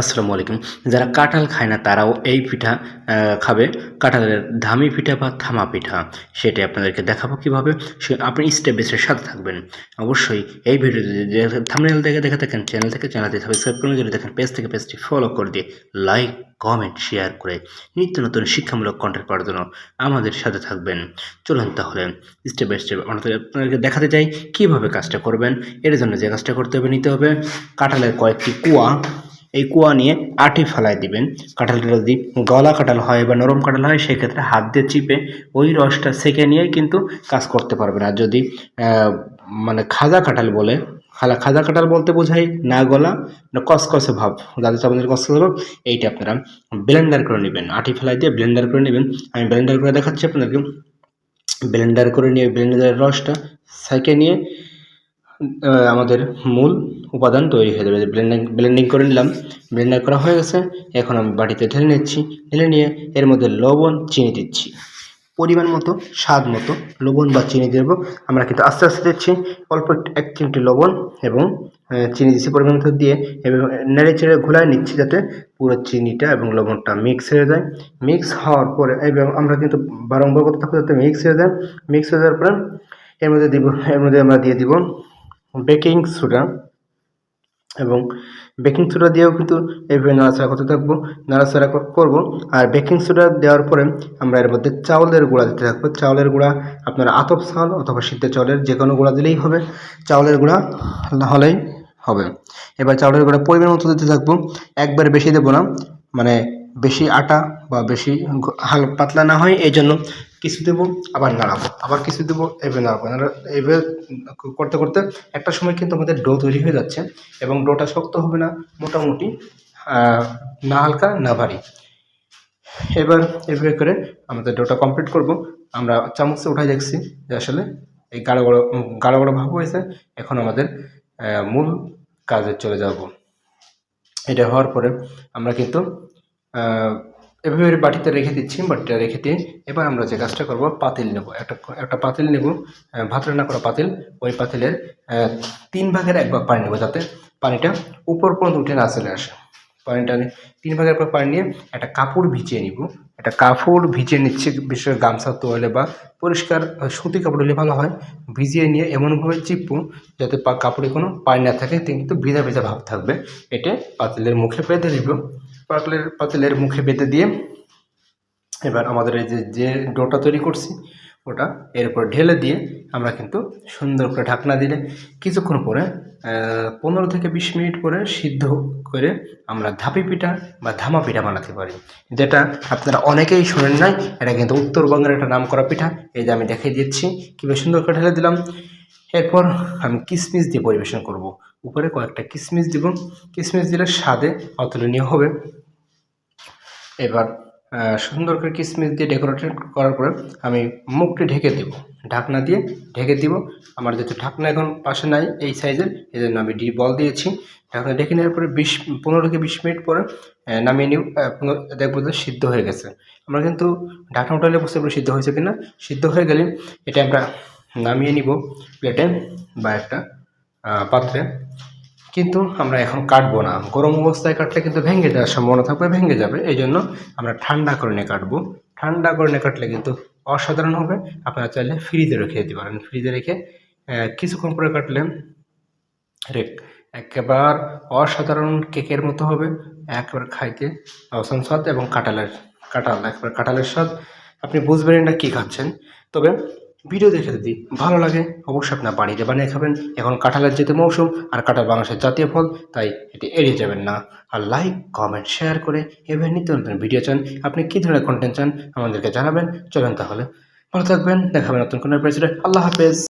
আসসালামু আলাইকুম। যারা কাঁঠাল খায় না, তারাও এই পিঠা খাবে। কাঁঠালের ধামি পিঠা বা থামা পিঠা, সেটাই আপনাদেরকে দেখাবো কীভাবে। সে আপনি স্টেপ স্টেপ সাথে থাকবেন। অবশ্যই এই ভিডিওতে থামনেল থেকে দেখে থাকেন চ্যানেল থেকে চ্যানেলটি সাবস্ক্রাইব করে যদি দেখেন পেজ থেকে পেজটি ফলো করে দিয়ে লাইক কমেন্ট শেয়ার করে নিত্য নতুন শিক্ষামূলক কন্টেন্ট করার জন্য আমাদের সাথে থাকবেন। চলুন তাহলে স্টেপ বাই স্টেপ আপনাদেরকে দেখাতে চাই কীভাবে কাজটা করবেন। এর জন্য যে কাজটা করতে হবে, নিতে হবে কাঁঠালের কয়েকটি কুয়া। এই কুয়া নিয়ে আটি ফেলায় দিবেন। কাঁঠালটা যদি গলা কাঁঠাল হয় বা নরম কাঁঠাল হয় সেক্ষেত্রে হাত দিয়ে চিপে ওই রসটা সেকে নিয়ে কিন্তু কাজ করতে পারবেন। আর যদি মানে খাজা কাঁঠাল বলে, খালা, খাজা কাঁঠাল বলতে বোঝাই না গলা কসকসে ভাব, যাদের চাপাদের কসকসে ভাব, এইটা আপনারা ব্লেন্ডার করে নেবেন। আটি ফেলাই দিয়ে ব্লেন্ডার করে নেবেন। আমি ব্লেন্ডার করে দেখাচ্ছি আপনাদেরকে। ব্লেন্ডার করে নিয়ে, ব্লেন্ডারের রসটা সেকে নিয়ে আমাদের মূল উপাদান তৈরি হয়ে যাবে। ব্লেন্ডিং ব্লেন্ডিং করে নিলাম। ব্লেন্ডার করা হয়ে গেছে। এখন আমি বাটিতে ঢেলে নিচ্ছি। ঢেলে নিয়ে এর মধ্যে লবণ, চিনি দিচ্ছি। পরিমাণ মতো, স্বাদ মতো লবণ বা চিনি দেবো। আমরা কিন্তু আস্তে আস্তে দিচ্ছি। অল্প এক চিমটি লবণ এবং চিনি দিচ্ছি পরিমাণ মতো দিয়ে। এবং নেড়ে চেড়ে ঘোলায় নিচ্ছি যাতে পুরো চিনিটা এবং লবণটা মিক্স হয়ে যায়। মিক্স হওয়ার পরে এবং আমরা কিন্তু বারংবার করতে থাকব যাতে মিক্স হয়ে যায়। মিক্স হয়ে যাওয়ার পরে এর মধ্যে দিব, এর মধ্যে আমরা দিয়ে দিব বেকিং সোডা এবং বেকিং সোডা দিয়েও কিন্তু এইভাবে নাড়াচাড়া করতে থাকব, নাড়াচাড়া কর- করব। আর বেকিং সোডা দেওয়ার পরে আমরা এর মধ্যে চাউলের গুঁড়া দিতে থাকব। চাউলের গুঁড়া আপনার আতপ চাল অথবা সিদ্ধ চাউলের যে কোনো গুঁড়া দিলেই হবে। চাউলের গুঁড়া হলেই হবে। এবার চাউলের গুঁড়া পরিমাণ মতো দিতে থাকব। একবার বেশি দেবো না মানে বেশি আটা বা বেশি হাল পাতলা না হয় এই জন্য কিছু দেবো আবার নাড়াবো। আবার কিছু দেবো এভাবে নাড়াবো। নাড়া- এভাবে করতে করতে একটা সময় কিন্তু আমাদের ডো তৈরি হয়ে যাচ্ছে এবং ডোটা শক্ত হবে না মোটামুটি না হালকা না ভারী। এবার এভাবে করে আমাদের ডোটা কমপ্লিট করব। আমরা চামচে উঠাই দেখছি যে আসলে এই গাঢ় গাঢ় উম, গাঢ় ভাব হয়েছে। এখন আমাদের মূল কাজে চলে যাব। এটা হওয়ার পরে আমরা কিন্তু এভাবে বাটিতে রেখে দিচ্ছি, বাটিটা রেখে দিয়ে এবার আমরা যে কাজটা করব, পাতিল নেব। একটা একটা পাতিল নেব ভাত রান্না করা পাতিল, ওই পাতিলের তিন ভাগের এক ভাগ পানি নেব যাতে পানিটা উপর পর্যন্ত উঠে না চলে আসে। পানিটা তিন ভাগের পর পানি নিয়ে একটা কাপড় ভিজিয়ে নিব। একটা কাপড় ভিজিয়ে নিচ্ছে, বিশেষ গামছা, তোয়ালে বা পরিষ্কার সুতি কাপড় হলে ভালো হয়। ভিজিয়ে নিয়ে এমনভাবে চিপবো যাতে কাপড়ে কোনো পানি না থাকে, কিন্তু ভিজা ভিজা ভাব থাকবে। এটা পাতিলের মুখে বেঁধে দিব। পাতিলের, পাতলের মুখে বেঁধে দিয়ে এবার আমাদের এই যে যে ডোটা তৈরি করছি, ওটা এর উপর ঢেলে দিয়ে আমরা কিন্তু সুন্দর করে ঢাকনা দিলে কিছুক্ষণ পরে পনেরো থেকে বিশ মিনিট পরে সিদ্ধ করে আমরা ধাপি পিঠা বা ধামা পিঠা বানাতে পারি। যেটা আপনারা অনেকেই শোনেন নাই, এটা কিন্তু উত্তরবঙ্গের একটা নাম করা পিঠা। এই যে আমি দেখিয়ে দিচ্ছি, কীভাবে সুন্দর করে ঢেলে দিলাম। এরপর আমি কিশমিশ দিয়ে পরিবেশন করব। উপরে কয়েকটা কিশমিশ দিব। কিশমিশ দিলে স্বাদে অতুলনীয় হবে। এবার সুন্দর করে কিশমিশ দিয়ে ডেকোরেটেড করার পরে আমি মুখটি ঢেকে দেব। ঢাকনা দিয়ে ঢেকে দিব। আমার যেহেতু ঢাকনা এখন পাশে নাই এই সাইজের এই জন্য আমি ডি বল দিয়েছি। ঢাকনা ঢেকে নেওয়ার পরে বিশ, পনেরো থেকে বিশ মিনিট পরে নামিয়ে নিব। দেখব যে সিদ্ধ হয়ে গেছে। আমরা কিন্তু ঢাকনা উঠালে পারব সিদ্ধ হয়েছে কিনা। সিদ্ধ হয়ে গেলে এটা আমরা নামিয়ে নিব প্লেটে বা একটা পাত্রে। কিন্তু আমরা এখন কাটবো না। গরম অবস্থায় কাটলে কিন্তু ভেঙে যাওয়ার সম্ভাবনা থাকবে ভেঙে যাবে। এই জন্য আমরা ঠান্ডা করে নিয়ে কাটবো। ঠান্ডা করে নিয়ে কাটলে কিন্তু অসাধারণ হবে। আপনারা চাইলে ফ্রিজে রেখে দিতে পারেন। ফ্রিজে রেখে কিছুক্ষণ পরে কাটলে রেক একেবারে অসাধারণ কেকের মতো হবে। একবার খাইতে অসান স্বাদ এবং কাঁঠালের, কাঁঠাল, একবার কাঁঠালের স্বাদ। আপনি বুঝবেন না কী খাচ্ছেন। তবে ভিডিও দেখে যদি ভালো লাগে, অবশ্যই আপনার বাড়িতে বানিয়ে খাবেন। এখন কাঁঠালের যেতে মৌসুম আর কাঁঠাল বাংলাদেশের জাতীয় ফল, তাই এটি এড়িয়ে যাবেন না। আর লাইক কমেন্ট শেয়ার করে এভাবে নিত্য নতুন ভিডিও চান। আপনি কী ধরনের কন্টেন্ট চান আমাদেরকে জানাবেন। চলেন তাহলে, ভালো থাকবেন। দেখাবেন নতুন কোনো প্রেসিডেন্ট আল্লাহ হাফেজ।